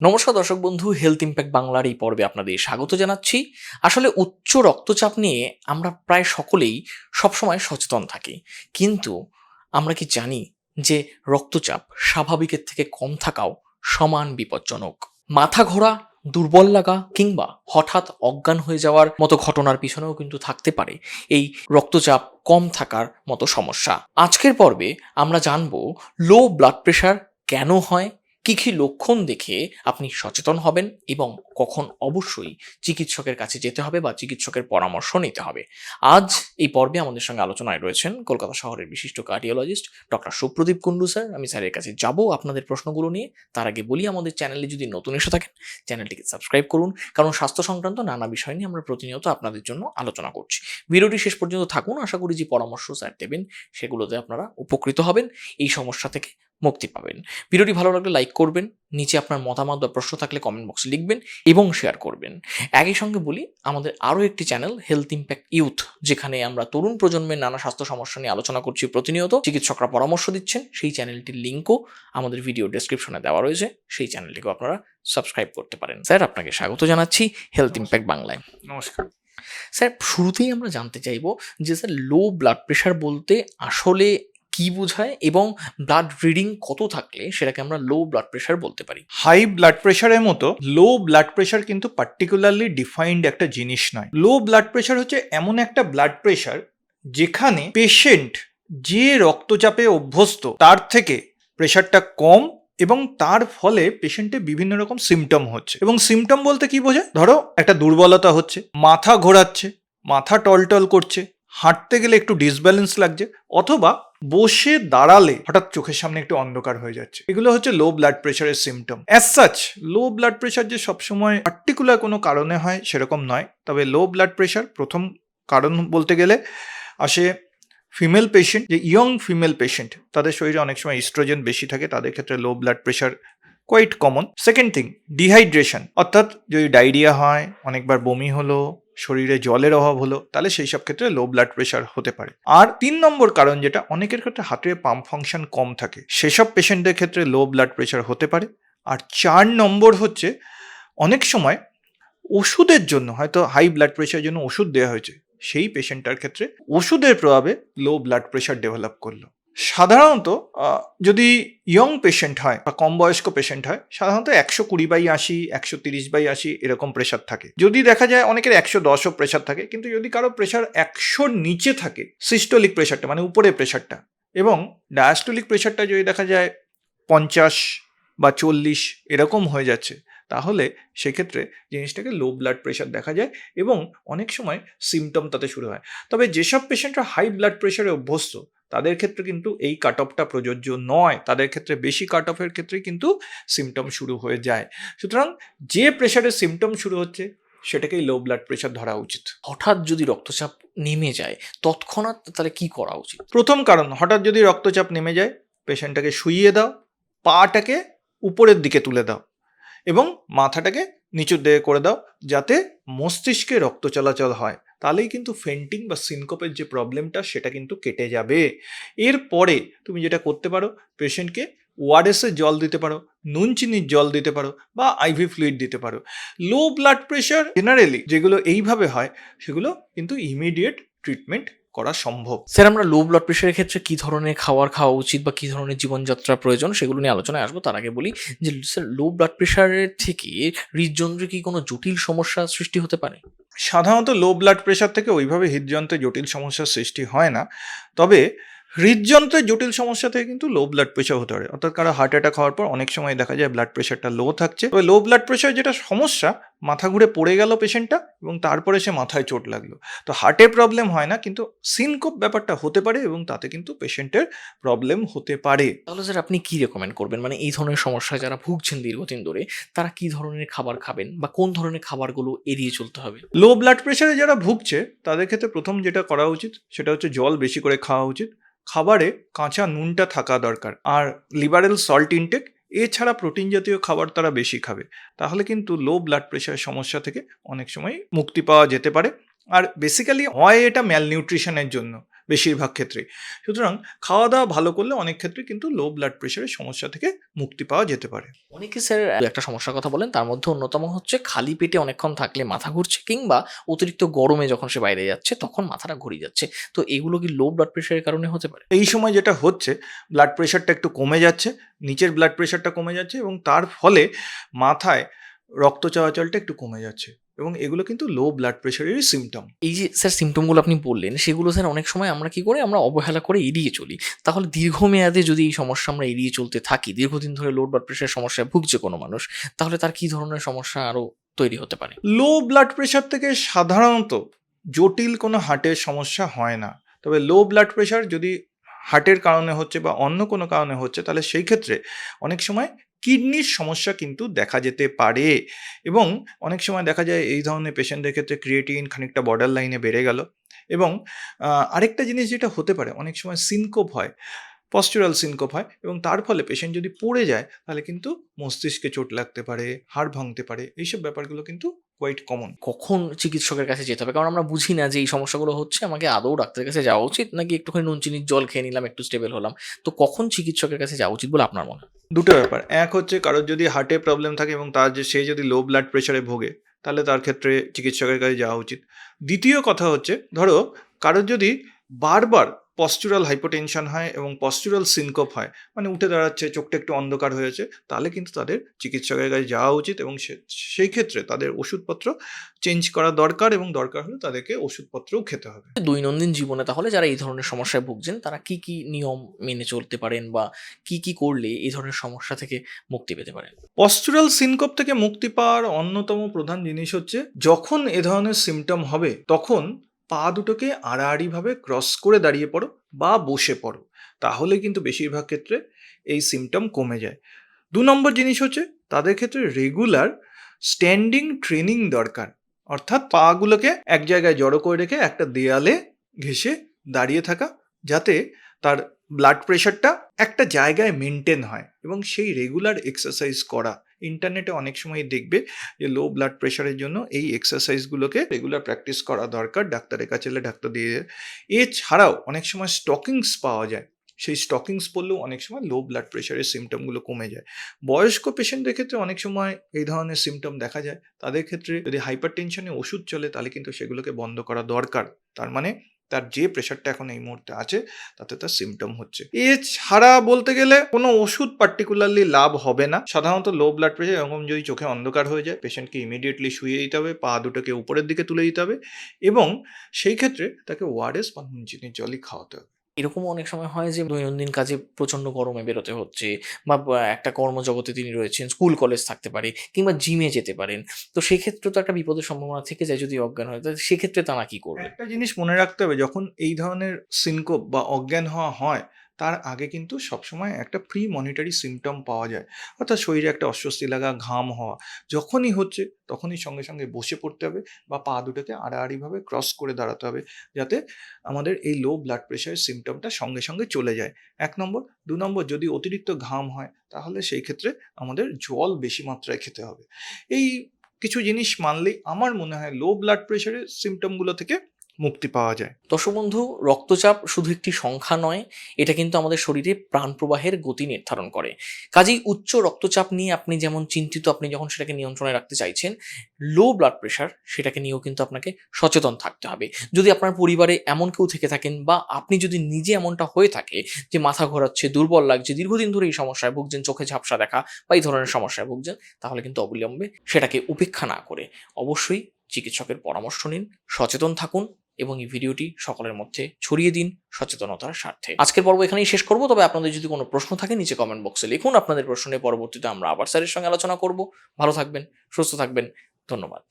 নমস্কার দর্শক বন্ধু হেলথ ইম্প্যাক্ট বাংলার এই পর্বে আপনাদের স্বাগত জানাচ্ছি। আসলে উচ্চ রক্তচাপ নিয়ে আমরা প্রায় সকলেই সবসময় সচেতন থাকি। কিন্তু আমরা কি জানি যে রক্তচাপ স্বাভাবিকের থেকে কম থাকাও সমান বিপজ্জনক? মাথা ঘোরা, দুর্বল লাগা কিংবা হঠাৎ অজ্ঞান হয়ে যাওয়ার মতো ঘটনার পিছনেও কিন্তু থাকতে পারে এই রক্তচাপ কম থাকার মতো সমস্যা। আজকের পর্বে আমরা জানব লো ব্লাড প্রেশার কেন হয় কি কি লক্ষণ দেখে আপনি সচেতন হবেন এবং কখন অবশ্যই চিকিৎসকের কাছে যেতে হবে বা চিকিৎসকের পরামর্শ নিতে হবে? আজ এই পর্বে আমাদের সঙ্গে আলোচনায় রয়েছেন কলকাতা শহরের বিশিষ্ট cardiologist doctor Suprodip Kundu sir. আমি স্যারের কাছে যাব আপনাদের প্রশ্নগুলো নিয়ে। তার আগে বলি, আমাদের চ্যানেলে যদি নতুন এসে থাকেন চ্যানেলটিকে সাবস্ক্রাইব করুন। কারণ স্বাস্থ্য সংক্রান্ত নানা বিষয় নিয়ে আমরা প্রতিনিয়ত আপনাদের জন্য আলোচনা করছি। ভিডিওটি শেষ পর্যন্ত থাকুন। আশা করি যে পরামর্শ স্যার দেবেন, সেগুলোতে আপনারা উপকৃত হবেন। এই সমস্যা থেকে মুক্তি পাবেন। ভিডিওটি ভালো লাগলে লাইক করবেন নিচে আপনার মতামত বা প্রশ্ন থাকলে কমেন্ট বক্সে লিখবেন এবং শেয়ার করবেন। একই সঙ্গে বলি আমাদের আরও একটি চ্যানেল হেলথ ইম্প্যাক্ট ইউথ যেখানে আমরা তরুণ প্রজন্মের নানা স্বাস্থ্য সমস্যা নিয়ে আলোচনা করছি প্রতিনিয়ত। চিকিৎসকরা পরামর্শ দিচ্ছেন সেই চ্যানেলটির লিঙ্কও আমাদের ভিডিও ডেসক্রিপশনে দেওয়া রয়েছে। সেই চ্যানেলটিকেও আপনারা সাবস্ক্রাইব করতে পারেন। স্যার আপনাকে স্বাগত জানাচ্ছি হেলথ ইম্প্যাক্ট বাংলায়। নমস্কার। স্যার শুরুতেই আমরা জানতে চাইব যে স্যার লো ব্লাড প্রেশার বলতে আসলে কি বোঝায় এবং ব্লাড রিডিং কত থাকলে সেটাকে আমরা লো ব্লাড প্রেশার বলতে পারি। হাই ব্লাড প্রেশারের মতো লো ব্লাড প্রেশার কিন্তু পার্টিকুলারলি ডিফাইন্ড একটা জিনিস নয়। লো ব্লাড প্রেশার হচ্ছে এমন একটা ব্লাড প্রেশার যেখানে পেশেন্ট যে রক্তচাপে অভ্যস্ত তার থেকে প্রেশারটা কম এবং তার ফলে পেশেন্টে বিভিন্ন রকম সিমটম হচ্ছে। এবং সিমটম বলতে কি বোঝায়? ধরো একটা দুর্বলতা হচ্ছে, মাথা ঘোরাচ্ছে, মাথা টলটল করছে, হাঁটতে গেলে একটু ডিসব্যালেন্স লাগছে, অথবা বসে দাঁড়ালে হঠাৎ চোখের সামনে একটু অন্ধকার হয়ে যাচ্ছে। এগুলো হচ্ছে লো ব্লাড প্রেশারের symptom as such low blood pressure যে সবসময় পার্টিকুলার কোনো কারণে হয় সেরকম নয়। তবে লো ব্লাড প্রেশার প্রথম কারণ বলতে গেলে আসে ফিমেল পেশেন্ট যে ইয়ং ফিমেল পেশেন্ট তাদের শরীরে অনেক সময় ইস্ট্রোজেন বেশি থাকে, তাদের ক্ষেত্রে low blood pressure quite common second thing dehydration অর্থাৎ যদি ডায়রিয়া হয়, অনেকবার বমি হলো শরীরে জলের অভাব হলো, তাহলে সেই সব ক্ষেত্রে লো ব্লাড প্রেশার হতে পারে। আর তিন নম্বর কারণ যেটা, অনেকের ক্ষেত্রে হার্টের পাম্প ফাংশন কম থাকে। সেসব পেশেন্টদের ক্ষেত্রে লো ব্লাড প্রেশার হতে পারে। আর চার নম্বর হচ্ছে, অনেক সময় ওষুধের জন্য, হয়তো হাই ব্লাড প্রেশারের জন্য ওষুধ দেওয়া হয়েছে, সেই পেশেন্টটার ক্ষেত্রে ওষুধের প্রভাবে লো ব্লাড প্রেশার ডেভেলপ করল। সাধারণত যদি ইয়ং পেশেন্ট হয় বা কম বয়স্ক পেশেন্ট হয়, সাধারণত একশো কুড়ি বাই আশি, একশো তিরিশ বাই আশি এরকম প্রেশার থাকে। যদি দেখা যায় অনেকের একশো দশও প্রেশার থাকে, কিন্তু যদি কারও প্রেশার একশোর নিচে থাকে সিস্টোলিক প্রেশারটা মানে উপরে প্রেশারটা এবং ডায়াস্টোলিক প্রেশারটা যদি দেখা যায় পঞ্চাশ বা চল্লিশ এরকম হয়ে যাচ্ছে, তাহলে সেক্ষেত্রে জিনিসটাকে লো ব্লাড প্রেশার দেখা যায় এবং অনেক সময় সিমটম তাতে শুরু হয়। তবে যেসব পেশেন্টরা হাই ব্লাড প্রেশারে অভ্যস্ত তাদের ক্ষেত্রে কিন্তু এই কাট অফটা প্রযোজ্য নয়। তাদের ক্ষেত্রে বেশি কাট অফের ক্ষেত্রে কিন্তু সিমটম শুরু হয়ে যায়। সুতরাং যে প্রেশারের সিমটম শুরু হচ্ছে সেটাকেই লো ব্লাড প্রেশার ধরা উচিত। হঠাৎ যদি রক্তচাপ নেমে যায় তৎক্ষণাৎ তাহলে কি করা উচিত? প্রথম কারণ হঠাৎ যদি রক্তচাপ নেমে যায় পেশেন্টটাকে শুইয়ে দাও পাটাকে উপরের দিকে তুলে দাও এবং মাথাটাকে নিচুর দিকে করে দাও যাতে মস্তিষ্কে রক্ত চলাচল হয়। তাহলেই কিন্তু ফেন্টিং বা সিনকোপের যে প্রবলেমটা সেটা কিন্তু কেটে যাবে। এরপরে তুমি যেটা করতে পারো পেশেন্টকে ওয়ারেসের জল দিতে পারো, নুন চিনির জল দিতে পারো বা আইভি ফ্লুইড দিতে পারো। লো ব্লাড প্রেশার জেনারেলি যেগুলো এইভাবে হয়, সেগুলো কিন্তু ইমিডিয়েট ট্রিটমেন্ট করা সম্ভব। স্যার আমরা লো ব্লাড প্রেশারের ক্ষেত্রে কি ধরনের খাবার খাওয়া উচিত বা কি ধরনের জীবনযাত্রা প্রয়োজন সেগুলো নিয়ে আলোচনায় আসব। তার আগে বলি যে স্যার লো ব্লাড প্রেশারের থেকে হৃদযন্ত্রে কি কোনো জটিল সমস্যা সৃষ্টি হতে পারে? সাধারণত লো ব্লাড প্রেশার থেকে ওইভাবে হৃদযন্ত্রে জটিল সমস্যার সৃষ্টি হয় না। তবে হৃদযন্ত্রের জটিল সমস্যা থেকে কিন্তু লো ব্লাড প্রেশার হতে পারে। অর্থাৎ কারও হার্ট অ্যাটাক হওয়ার পর অনেক সময় দেখা যায় ব্লাড প্রেশারটা লো থাকছে। তবে লো ব্লাড প্রেশার যেটা সমস্যা মাথা ঘুরে পড়ে গেল পেশেন্টটা এবং তারপরে সে মাথায় চোট লাগল। তো হার্টের প্রবলেম হয় না কিন্তু সিনকোপ ব্যাপারটা হতে পারে এবং তাতে কিন্তু পেশেন্টের প্রবলেম হতে পারে। তাহলে স্যার আপনি কি রেকমেন্ড করবেন? মানে এই ধরনের সমস্যায় যারা ভুগছেন দীর্ঘদিন ধরে তারা কি ধরনের খাবার খাবেন বা কোন ধরনের খাবারগুলো এড়িয়ে চলতে হবে? লো ব্লাড প্রেশারে যারা ভুগছে তাদের ক্ষেত্রে প্রথম যেটা করা উচিত সেটা হচ্ছে জল বেশি করে খাওয়া উচিত। খাবারে কাঁচা নুনটা থাকা দরকার। আর লিবারেল সল্ট ইনটেক এছাড়া প্রোটিন জাতীয় খাবার তারা বেশি খাবে। তাহলে কিন্তু লো ব্লাড প্রেশার সমস্যা থেকে অনেক সময় মুক্তি পাওয়া যেতে পারে। আর বেসিক্যালি হয় এটা ম্যালনিউট্রিশনের জন্য। বেশিরভাগ ক্ষেত্রে সুতরাং খাওয়া দাওয়া ভালো করলে অনেক ক্ষেত্রে কিন্তু লো ব্লাড প্রেশারের সমস্যা থেকে মুক্তি পাওয়া যেতে পারে। অনেকে স্যার একটা সমস্যার কথা বলেন তার মধ্যে অন্যতম হচ্ছে খালি পেটে অনেকক্ষণ থাকলে মাথা ঘুরছে কিংবা অতিরিক্ত গরমে যখন সে বাইরে যাচ্ছে তখন মাথাটা ঘুরিয়ে যাচ্ছে। তো এগুলো কি লো ব্লাড প্রেশারের কারণে হতে পারে? এই সময় যেটা হচ্ছে ব্লাড প্রেশারটা একটু কমে যাচ্ছে নিচের ব্লাড প্রেশারটা কমে যাচ্ছে এবং তার ফলে মাথায় রক্ত চলাচলটা একটু কমে যাচ্ছে। এবং এগুলো কিন্তু লো ব্লাড প্রেশারেরই সিমটম এই যে স্যার সিমটমগুলো আপনি বললেন সেগুলো স্যার অনেক সময় আমরা কি করে? আমরা অবহেলা করে এড়িয়ে চলি। তাহলে দীর্ঘমেয়াদে যদি এই সমস্যা আমরা এড়িয়ে চলতে থাকি দীর্ঘদিন ধরে লো ব্লাড প্রেশারের সমস্যায় ভুগছে কোনো মানুষ তাহলে তার কি ধরনের সমস্যা আরও তৈরি হতে পারে? লো ব্লাড প্রেশার থেকে সাধারণত জটিল কোনো হার্টের সমস্যা হয় না। তবে লো ব্লাড প্রেশার যদি হার্টের কারণে হচ্ছে বা অন্য কোনো কারণে হচ্ছে তাহলে সেই ক্ষেত্রে অনেক সময় কিডনির সমস্যা কিন্তু দেখা যেতে পারে। এবং অনেক সময় দেখা যায় এই ধরনের পেশেন্টদের ক্ষেত্রে ক্রিয়েটিন খানিকটা বর্ডার লাইনে বেড়ে গেল। এবং আরেকটা জিনিস যেটা হতে পারে, অনেক সময় সিনকোপ হয়। পস্টুরাল সিনকোপ হয় এবং তার ফলে পেশেন্ট যদি পড়ে যায় তাহলে কিন্তু মস্তিষ্কে চোট লাগতে পারে হাড় ভাঙতে পারে এইসব ব্যাপারগুলো কিন্তু কোয়াইট কমন কখন চিকিৎসকের কাছে যেতে হবে? কারণ আমরা বুঝি না যে এই সমস্যাগুলো হচ্ছে আমাকে আদৌ ডাক্তারের কাছে যাওয়া উচিত নাকি একটুখানি নুন চিনির জল খেয়ে নিলাম একটু স্টেবল হলাম? তো কখন চিকিৎসকের কাছে যাওয়া উচিত বলে আপনার মনে হয়? দুটো ব্যাপার। এক হচ্ছে কারোর যদি হার্টে প্রবলেম থাকে এবং তার যে সে যদি লো ব্লাড প্রেশারে ভোগে তাহলে তার ক্ষেত্রে চিকিৎসকের কাছে যাওয়া উচিত। দ্বিতীয় কথা হচ্ছে ধরো কারোর যদি বারবার পস্টুরাল হাইপোটেনশন হয় এবং পস্টুরাল সিনকোপ হয়। মানে উঠে দাঁড়াচ্ছে চোখটা একটু অন্ধকার হয়েছে তাহলে কিন্তু তাদের চিকিৎসকের কাছে যাওয়া উচিত এবং সে- সেই ক্ষেত্রে তাদের ওষুধপত্র চেঞ্জ করা দরকার এবং দরকার হলে তাদেরকে ওষুধপত্রও খেতে হবে। দৈনন্দিন জীবনে তাহলে যারা এই ধরনের সমস্যায় ভুগছেন তারা কি কি নিয়ম মেনে চলতে পারেন বা কি কি করলে এই ধরনের সমস্যা থেকে মুক্তি পেতে পারেন? পস্টুরাল সিনকোপ থেকে মুক্তি পাওয়ার অন্যতম প্রধান জিনিস হচ্ছে যখন এ ধরনের সিমটম হবে তখন পা দুটোকে আড়াআড়িভাবে ক্রস করে দাঁড়িয়ে পড়ো বা বসে পড়ো। তাহলে কিন্তু বেশিরভাগ ক্ষেত্রে এই সিমটম কমে যায়। দু নম্বর জিনিস হচ্ছে, তাদের ক্ষেত্রে রেগুলার স্ট্যান্ডিং ট্রেনিং দরকার। অর্থাৎ পাগুলোকে এক জায়গায় জড়ো করে রেখে একটা দেয়ালে ঘেসে দাঁড়িয়ে থাকা, যাতে তার ব্লাড প্রেশারটা একটা জায়গায় মেনটেন হয় এবং সেই রেগুলার এক্সারসাইজ করা। ইন্টারনেটে অনেক সময় দেখবে যে লো ব্লাড প্রেশারের জন্য এই এক্সারসাইজগুলোকে রেগুলার প্র্যাকটিস করা দরকার ডাক্তারের কাছে ডাক্তার দিয়ে। এছাড়াও অনেক সময় স্টকিংস পাওয়া যায়। সেই স্টকিংস পরলেও অনেক সময় লো ব্লাড প্রেশারের সিমটমগুলো কমে যায়। বয়স্ক পেশেন্টদের ক্ষেত্রে অনেক সময় এই ধরনের সিমটম দেখা যায়। তাদের ক্ষেত্রে যদি হাইপার টেনশনে ওষুধ চলে তাহলে কিন্তু সেগুলোকে বন্ধ করা দরকার। তার মানে তার যে প্রেশারটা এখন এই মুহূর্তে আছে, তাতে তার সিমটম হচ্ছে। এছাড়া বলতে গেলে কোনো ওষুধ পার্টিকুলারলি লাভ হবে না। সাধারণত লো ব্লাড প্রেশার এরকম যদি চোখে অন্ধকার হয়ে যায় পেশেন্টকে ইমিডিয়েটলি শুয়ে দিতে হবে, পা দুটোকে উপরের দিকে তুলে দিতে হবে এবং সেই ক্ষেত্রে তাকে ওয়ারেস বা নুন চিনির জলই খাওয়াতে হবে। এরকমও অনেক সময় হয় যে, দৈনন্দিন কাজে প্রচণ্ড গরমে বেরোতে হচ্ছে বা একটা কর্মজগতে তিনি রয়েছেন, স্কুল, কলেজ থাকতে পারে কিংবা জিমে যেতে পারেন। তো সেক্ষেত্রে তো একটা বিপদের সম্ভাবনা থেকে যায় যদি অজ্ঞান হয়, তাহলে সেক্ষেত্রে তারা কি করবে? একটা জিনিস মনে রাখতে হবে, যখন এই ধরনের সিনকোপ বা অজ্ঞান হওয়া হয় তার আগে কিন্তু সবসময় একটা প্রি মনিটারি সিমটম পাওয়া যায়। অর্থাৎ শরীরে একটা অস্বস্তি লাগা, ঘাম হওয়া, যখনই হচ্ছে তখনই সঙ্গে সঙ্গে বসে পড়তে হবে বা পা দুটোকে আড়াআড়িভাবে ক্রস করে দাঁড়াতে হবে যাতে আমাদের এই লো ব্লাড প্রেশারের সিমটমটা সঙ্গে সঙ্গে চলে যায়। এক নম্বর। দু নম্বর, যদি অতিরিক্ত ঘাম হয় তাহলে সেই ক্ষেত্রে আমাদের জল বেশি মাত্রায় খেতে হবে। এই কিছু জিনিস মানলেই আমার মনে হয় লো ব্লাড প্রেশারের সিমটমগুলো থেকে মুক্তি পাওয়া যায়। দর্শক বন্ধু রক্তচাপ শুধু একটি সংখ্যা নয়, এটা কিন্তু আমাদের শরীরে প্রাণ প্রবাহের গতি নির্ধারণ করে। কাজেই উচ্চ রক্তচাপ নিয়ে আপনি যেমন চিন্তিত, আপনি যখন সেটাকে নিয়ন্ত্রণে রাখতে চাইছেন লো ব্লাড প্রেশার সেটাকে নিয়েও কিন্তু আপনাকে সচেতন থাকতে হবে। যদি আপনার পরিবারে এমন কেউ থেকে থাকেন বা আপনি যদি নিজে এমনটা হয়ে থাকে যে মাথা ঘোরাচ্ছে, দুর্বল লাগছে, দীর্ঘদিন ধরে এই সমস্যায় ভুগছেন, চোখে ঝাপসা দেখা বা এই ধরনের সমস্যায় ভুগছেন, তাহলে কিন্তু অবিলম্বে সেটাকে উপেক্ষা না করে। অবশ্যই চিকিৎসকের পরামর্শ নিন, সচেতন থাকুন এবং এই ভিডিওটি সকলের মধ্যে ছড়িয়ে দিন সচেতনতার স্বার্থে। আজকের পর্ব এখানেই শেষ করব, তবে আপনাদের যদি কোনো প্রশ্ন থাকে নিচে কমেন্ট বক্সে লিখুন। আপনাদের প্রশ্নে পরবর্তীতে আমরা আবার স্যারের সঙ্গে আলোচনা করব। ভালো থাকবেন, সুস্থ থাকবেন। ধন্যবাদ।